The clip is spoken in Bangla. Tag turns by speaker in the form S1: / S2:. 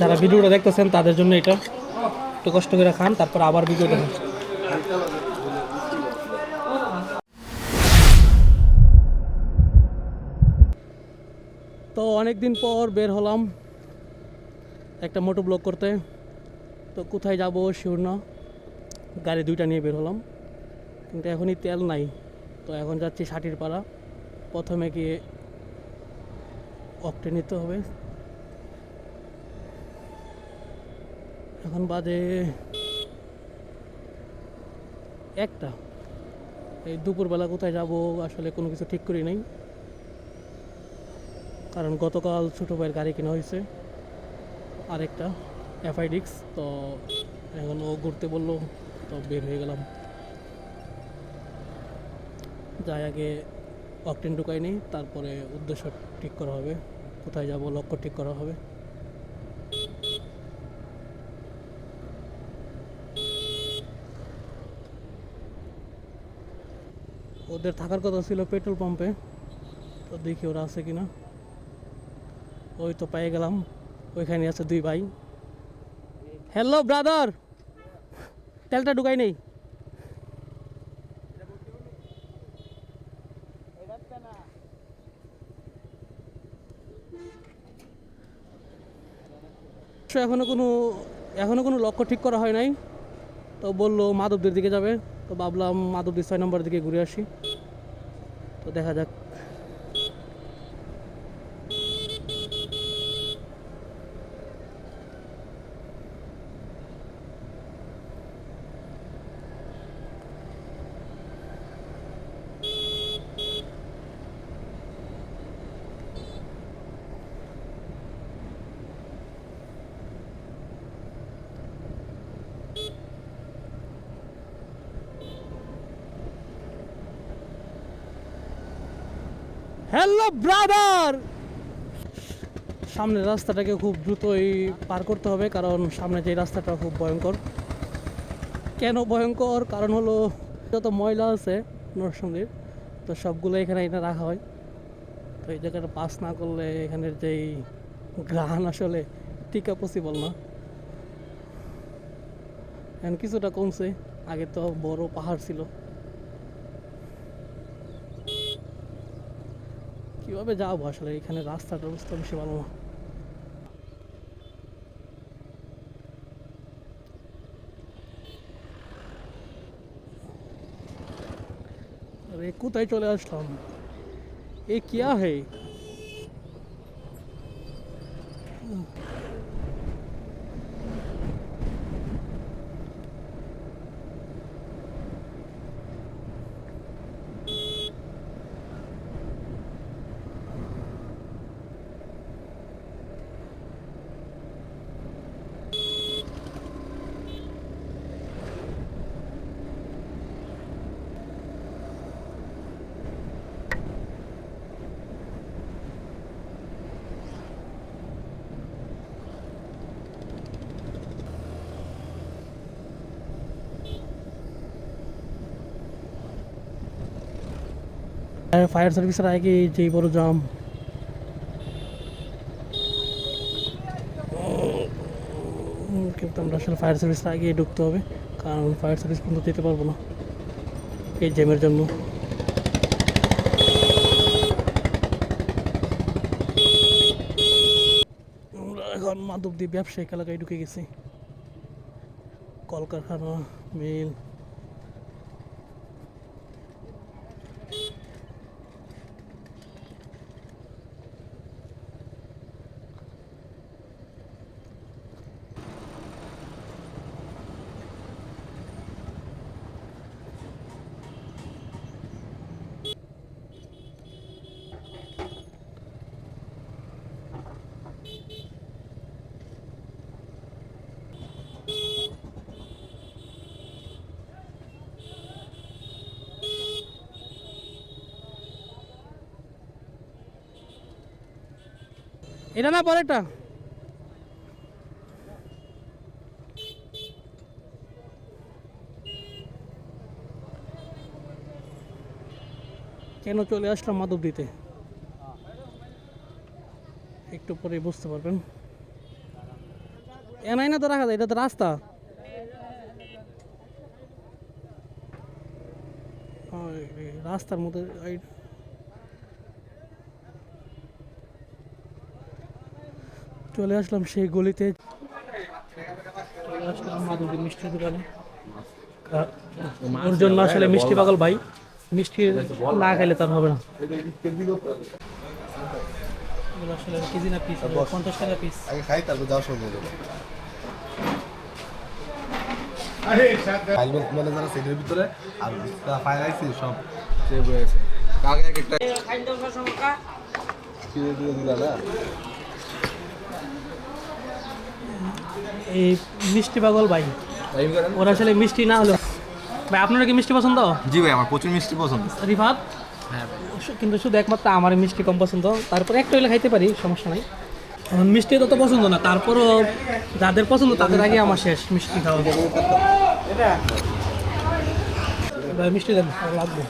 S1: যারা ভিডিওটা দেখতেছেন, তাদের জন্য এটা। একটু কষ্ট করে খান, তারপর আবার ভিডিও দেখেন। তো অনেক দিন পর বের হলাম একটা মোটো ব্লগ করতে। তো কোথায় যাব শিওর না। গাড়ি দুইটা নিয়ে বের হলাম। কিন্তু এখনই তেল নাই। তো এখন যাচ্ছি ষাটির পাড়া। প্রথমে গিয়ে অকটে নিতে হবে। এখন বাজে একটা। এই দুপুরবেলা কোথায় যাব আসলে কোনো কিছু ঠিক করি নাই। কারণ গতকাল ছোটো ভাইয়ের গাড়ি কেনা হয়েছে। আরেকটা এফআইডিক্স তো এখন ও ঘুরতে বলল, তো বের হয়ে গেলাম। যাই আগে অকটেন ঢুকাই নিই তারপরে উদ্দেশ্য ঠিক করা হবে, কোথায় যাব, লক্ষ্য ঠিক করা হবে। ওদের থাকার কথা ছিল পেট্রোল পাম্পে। তো দেখি ওরা আছে কিনা। ওই তো পেয়ে গেলাম। ওইখানে আছে দুই ভাই। হ্যালো ব্রাদার তেলটা ঢুকাই নেই। এখনও কোনো এখনও কোনো লক্ষ্য ঠিক করা হয় নাই। তো বলল মাধবদের দিকে যাবে। তো ভাবলাম মাধবদের ছয় নম্বরের দিকে ঘুরে আসি। তো দেখা যাক। হ্যালো ব্রাদার সামনের রাস্তাটাকে খুব দ্রুতই পার করতে হবে, কারণ সামনে যে রাস্তাটা খুব ভয়ঙ্কর। কেন ভয়ঙ্কর? কারণ হলো যত ময়লা আছে নরসিংদীর, তো সবগুলো এখানে এনে রাখা হয়। তো এই জায়গাটা পাস না করলে এখানের যেই গ্রান আসলে, টিকা পসিবল না। এখন কিছুটা কমছে, আগে তো বড় পাহাড় ছিল। কীভাবে যাব আসলে? এখানে রাস্তাটার অবস্থা বেশি ভালো না। কোথায় চলে আসলাম? এ কিয়া হে ফায়ার সার্ভিসের আগে যেই বড় জাম কিন্তু আমরা আসলে ফায়ার সার্ভিসের আগে ঢুকতে হবে, কারণ ফায়ার সার্ভিস কিন্তু যেতে পারব না এই জ্যামের জন্য। এখন মাধবদ্বীপ ব্যবসায়িক এলাকায় ঢুকে গেছি। কলকারখানা মিল এটা না পরেরটা? কেন চলে আসলাম দিতে একটু পরে বুঝতে পারবেন। এনাই না তো রাখা যায়, এটা তো রাস্তা। রাস্তার মধ্যে চলে আসলাম সেই গলিতে। চলে আসলাম মাধুরী মিষ্টির দোকানে। আহ, ওর জন্য আসলে মিষ্টি পাগল ভাই। মিষ্টি না খাইলে তার হবে না। আসলে কেজি না পিস পঞ্চাশ টাকা পিস
S2: আগে খাই তারপর যাওয়ার সময় ম্যানেজার ভিতরে আর ফাইল আইছে সব সেভ হয়ে কাকে একটা কি দিয়ে দিলা না
S1: এই মিষ্টি পাগল ভাই। ওরা আসলে মিষ্টি না হলো ভাই আপনারা কি মিষ্টি পছন্দ?
S2: জি ভাই আমার প্রচুর মিষ্টি পছন্দ।
S1: রিফাত? কিন্তু শুধু একমাত্র আমার মিষ্টি কম পছন্দ। তারপরে একটা হইলে খাইতে পারি সমস্যা নাই। এখন মিষ্টি তত পছন্দ না তারপরও যাদের পছন্দ তাদের আগে আমার শেষ মিষ্টি খাওয়া। ভাই মিষ্টি দেন লাগবে।